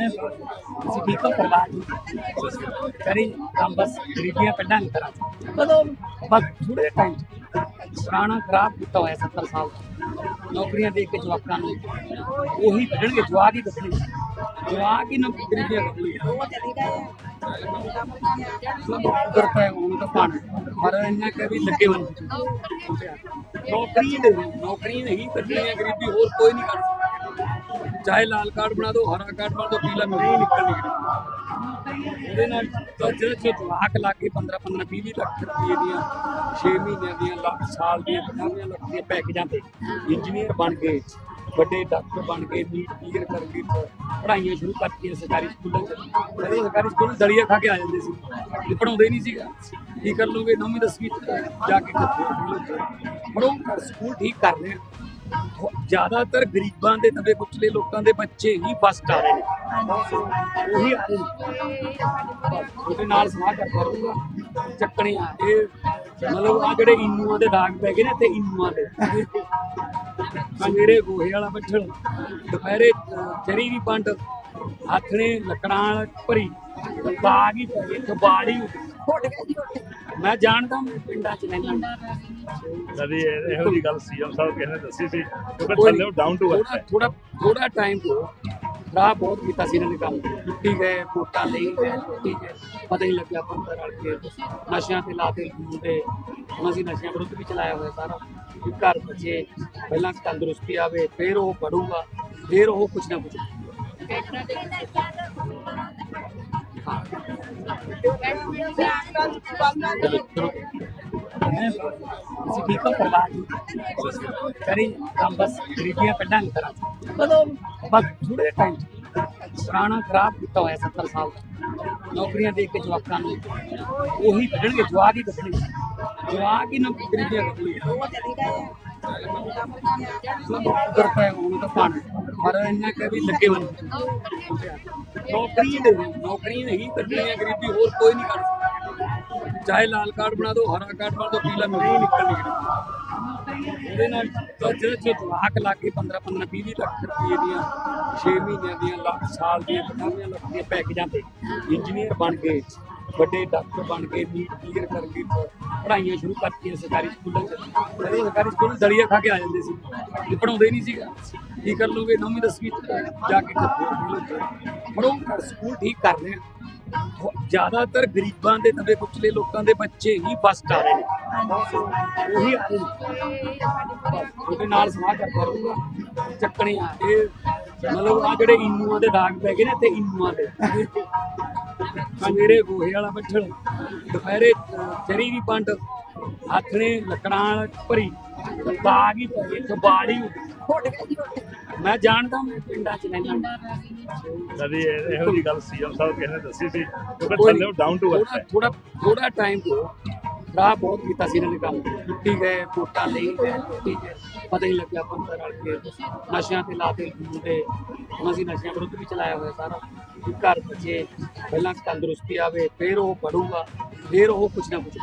ਅਸੀਂ ਠੀਕ ਹੋ ਪਰਿਵਾਰ ਜੀ ਕਰੀ ਕੰਮ ਬਸ ਗਰੀਬੀਆਂ ਕੱਢਾਂਗੇ ਕਰਾਂ ਕਦੋਂ? ਬਸ ਥੋੜੇ ਟਾਈਮ ਪੁਰਾਣਾ ਖਰਾਬ ਕੀਤਾ ਹੋਇਆ 70 ਸਾਲ। ਨੌਕਰੀਆਂ ਦੇ ਕੇ ਜਵਾਕਾਂ ਨੂੰ ਉਹੀ ਕੱਢਣਗੇ ਜਵਾਕ ਹੀ ਕੱਢਣਗੇ ਜਵਾਕ ਹੀ ਨਾ। ਗਰੀਬੀਆਂ ਕੱਢਣਗੇ ਕਰਤਾ ਹੈ ਉਹਨੂੰ ਤਾਂ ਪਾਣਾ ਪਰ ਇਹਨਾਂ ਕਦੇ ਲੱਗੇ ਹੋਣ ਨੌਕਰੀ ਦੇ ਨੌਕਰੀ ਨਹੀਂ ਕੱਢਣੀ ਹੈ ਗਰੀਬੀ ਹੋਰ ਕੋਈ ਨਹੀਂ ਸਕਦਾ। ਚਾਹੇ ਲਾਲ ਕਾਰਡ ਬਣਾ ਦਿਓ, ਹਰਾ ਕਾਰਡ ਬਣਾ ਦਿਓ, ਪੀਲਾ ਨਹੀਂ ਨਿਕਲਣੀ ਗਰੀਬੀ ਉਹਦੇ ਨਾਲ ਜਿਹੜੇ ਜੋ ਜਵਾਕ ਲਾ 15 15 20 ਲੱਖ ਰੁਪਏ ਦੀਆਂ 6 ਮਹੀਨਿਆਂ ਦੀਆਂ ਲੱਖ ਸਾਲ ਦੀਆਂ 50 ਲੱਖ ਦੀਆਂ ਪੈਕੇਜਾਂ ਤੇ ਇੰਜੀਨੀਅਰ ਬਣ ਗਏ ਵੱਡੇ ਡਾਕਟਰ ਬਣ ਕੇ ਨੀਟ ਕਲੀਅਰ ਕਰ ਪੜ੍ਹਾਈਆਂ ਸ਼ੁਰੂ ਕਰਤੀਆਂ ਸਰਕਾਰੀ ਸਕੂਲਾਂ 'ਚ। ਜਦੋਂ ਸਰਕਾਰੀ ਸਕੂਲ ਦਲੀਆ ਖਾ ਕੇ ਆ ਜਾਂਦੇ ਸੀ। ਇਹ ਪੜਾਉਂਦੇ ਨਹੀਂ ਸੀਗਾ। ਕੀ ਕਰ ਲੋਗੇ ਨੌਵੀਂ, ਦਸਵੀਂ 'ਚ ਜਾ ਕੇ ਪੜੋ ਸਕੂਲ ਠੀਕ ਕਰ ਰਹੇ ਆ। ਜ਼ਿਆਦਾਤਰ ਗਰੀਬਾਂ ਦੇ ਦਬੇ ਕੁਚਲੇ ਲੋਕਾਂ ਦੇ ਬੱਚੇ ਹੀ ਫਸਟ ਆ ਰਹੇ ਨੇ। ਉਹੀ ਆ ਰਹੇ ਨੇ। ਉਹਦੇ ਨਾਲ ਸਲਾਹ ਕਰ ਕਰੂੰਗਾ ਚੱਕਣੇ ਇਹ ਮਤਲਬ ਆ ਜਿਹੜੇ ਇਨੂਆਂ ਦੇ ਦਾਗ ਪੈ ਗਏ ਨੇ ਤੇ ਇਨੂਆਂ ਦੇ। ਸਵੇਰੇ ਗੋਹੇ ਵਾਲਾ ਬੱਠਲ, ਦੁਪਹਿਰੇ ਚਰੀ ਦੀ ਪੰਡ ਹੱਥ ਨੇ ਲੱਕੜਾਂ ਭਰੀ ਦਾਗ ਹੀ ਪੈ ਗਏ ਕਬਾੜੀ ਮੈਂ ਜਾਣਦਾ ਮੈਂ ਪਿੰਡਾਂ ਚ ਰਹਿੰਦਾ। ਕਦੀ ਇਹ- ਜੀ ਗੱਲ ਸੀਐਮ ਸਾਹਿਬ ਕਿਸੇ ਨੇ ਦੱਸੀ ਸੀ ਕਿਉਂਕਿ ਥੱਲੇ ਡਾਊਨ ਟੂ ਅਰਥ ਥੋੜਾ ਹੈ। ਥੋੜਾ ਥੋੜਾ ਟਾਈਮ ਤੋਂ ਖਰਾਬ ਬਹੁਤ ਕੀਤਾ ਸੀ ਇਹਨਾਂ ਨੇ ਕੰਮ। ਟੁੱਟੀ ਗਏ ਕੋਟਾ ਲਈ ਗਏ ਟੁੱਟੀ ਗਏ। ਪਤਾ ਹੀ ਲੱਗਿਆ ਪੰਦਰ ਰਲ ਕੇ ਨਸ਼ਿਆਂ ਤੇ ਲਾਤੇ ਮੁੰਡੇ ਹੁਣ ਅਸੀਂ ਨਸ਼ਿਆਂ ਵਿਰੁੱਧ ਵੀ ਚਲਾਇਆ ਹੋਇਆ ਸਾਰਾ। ਵੀ ਘਰ ਬੱਚੇ ਪਹਿਲਾਂ ਤੰਦਰੁਸਤੀ ਆਵੇ ਫਿਰ ਉਹ ਪੜੂਗਾ ਫਿਰ ਉਹ ਕੁਝ ਨਾ ਕੁਝ ਅਸੀਂ ਠੀਕ ਹੋ ਪਰਿਵਾਰ ਕਰੀ ਕੰਮ ਬਸ ਗਰੀਬੀਆਂ ਕੱਢਾਂਗੇ ਕਰਾਂ ਕਦੋਂ ਬਸ ਥੋੜੇ ਟਾਈਮ ਪੁਰਾਣਾ ਖਰਾਬ ਕੀਤਾ ਹੋਇਆ 70 ਸਾਲ ਦਾ। ਨੌਕਰੀਆਂ ਦੇ ਕੇ ਜਵਾਕਾਂ ਨੂੰ ਉਹੀ ਕੱਢਣਗੇ ਜਵਾਕ ਹੀ ਕੱਢਣਗੇ ਜਵਾਕ ਹੀ ਨਾ ਗਰੀਬੀਆਂ ਕੱਢਣਗੇ ਕਰਤਾ ਉਹਨੂੰ ਤਾਂ ਪਾਣਾ ਪਰ ਇਹਨਾਂ ਕਦੇ ਲੱਗੇ ਹੋਣ ਨੌਕਰੀ ਦੇ ਨੌਕਰੀ ਨਹੀਂ ਕੱਢਣੀ ਹੈ ਗਰੀਬੀ ਹੋਰ ਕੋਈ ਨਹੀਂ ਕਰ ਸਕਦਾ। ਚਾਹੇ ਲਾਲ ਕਾਰਡ ਬਣਾ ਦਿਓ, ਹਰਾ ਕਾਰਡ ਬਣਾ ਦਿਓ, ਪੀਲਾ ਨਹੀਂ ਨਿਕਲਣੀ ਗਰੀਬੀ ਉਹਦੇ ਨਾਲ ਤਾਂ ਜਿਹੜੇ ਜੋ ਜਵਾਕ ਲਾ 15 15 20 ਲੱਖ ਰੁਪਏ ਦੀਆਂ 6 ਮਹੀਨਿਆਂ ਦੀਆਂ, ਲੱਖ ਸਾਲ ਦੀਆਂ 50 ਲੱਖ ਦੀਆਂ ਪੈਕੇਜਾਂ ਤੇ ਇੰਜੀਨੀਅਰ ਬਣ ਗਏ ਵੱਡੇ ਡਾਕਟਰ ਬਣ ਗਏ ਨੀਟ ਕਲੀਅਰ ਕਰ ਗਏ ਪੜ੍ਹਾਈਆਂ ਸ਼ੁਰੂ ਕਰਤੀਆਂ ਸਰਕਾਰੀ ਸਕੂਲਾਂ 'ਚ। ਜਦੋਂ ਸਰਕਾਰੀ ਸਕੂਲ ਦਲੀਆ ਖਾ ਕੇ ਆ ਜਾਂਦੇ ਸੀ। ਇਹ ਪੜਾਉਂਦੇ ਨਹੀਂ ਸੀਗਾ। ਕੀ ਕਰ ਲੋਗੇ ਨੌਵੀਂ ਦਸਵੀਂ 'ਚ ਜਾ ਕੇ ਪੜੋ ਸਕੂਲ ਠੀਕ ਕਰ ਰਹੇ ਆ। ਜ਼ਿਆਦਾਤਰ ਗਰੀਬਾਂ ਦੇ ਦਬੇ ਕੁਚਲੇ ਲੋਕਾਂ ਦੇ ਬੱਚੇ ਹੀ ਫਸਟ ਆ ਰਹੇ ਨੇ। ਉਹੀ ਉਹਦੇ ਨਾਲ ਸਲਾਹ ਕਰ ਕਰੂੰਗਾ ਚੱਕਣੇ ਆ। ਇਹ ਮਤਲਬ ਆ ਜਿਹੜੇ ਇਨੂਆਂ ਦੇ ਦਾਗ ਪੈ ਗਏ ਨੇ ਤੇ ਇਨੂਆਂ ਦੇ। ਸਵੇਰੇ ਗੋਹੇ ਵਾਲਾ ਬੱਠਲ ਦੁਪਹਿਰੇ ਚਰੀ ਦੀ ਪੰਡ ਨੇ ਲੱਕੜਾਂ ਨਾਲ ਭਰੀ ਦਾਗ ਹੀ ਪੈ ਗਏ ਕਬਾੜੀ ਮੈਂ ਜਾਣਦਾ ਮੈਂ ਪਿੰਡਾਂ ਚ ਰਹਿੰਦਾ। ਕਦੀ ਇਹ- ਇਹੋ ਜੀ ਗੱਲ ਸੀਐਮ ਸਾਹਿਬ ਕਿਸੇ ਨੇ ਦੱਸੀ ਸੀ ਕਿਉਂਕਿ ਥੱਲੇ ਡਾਊਨ ਟੂ ਅਰਥ ਥੋੜਾ ਥੋੜਾ ਥੋੜਾ ਟਾਈਮ ਤੋਂ ਖਰਾਬ ਬਹੁਤ ਕੀਤਾ ਸੀ ਇਹਨਾਂ ਨੇ ਕੰਮ। ਟੁੱਟੀ ਗਏ ਕੋਟਾ ਲਈ ਗਏ ਟੁੱਟੀ ਗਏ। ਪਤਾ ਹੀ ਲੱਗਿਆ ਪੰਦਰ ਰਲ ਕੇ ਨਸ਼ਿਆਂ ਤੇ ਲਾਤੇ ਮੁੰਡੇ। ਹੁਣ ਅਸੀਂ ਨਸ਼ਿਆਂ ਵਿਰੁੱਧ ਵੀ ਚਲਾਇਆ ਹੋਇਆ ਸਾਰਾ। ਘਰ ਬੱਚੇ ਪਹਿਲਾਂ ਤੰਦਰੁਸਤੀ ਆਵੇ ਫਿਰ ਉਹ ਪੜੂਗਾ ਫਿਰ ਉਹ ਕੁਝ ਨਾ ਕੁਝ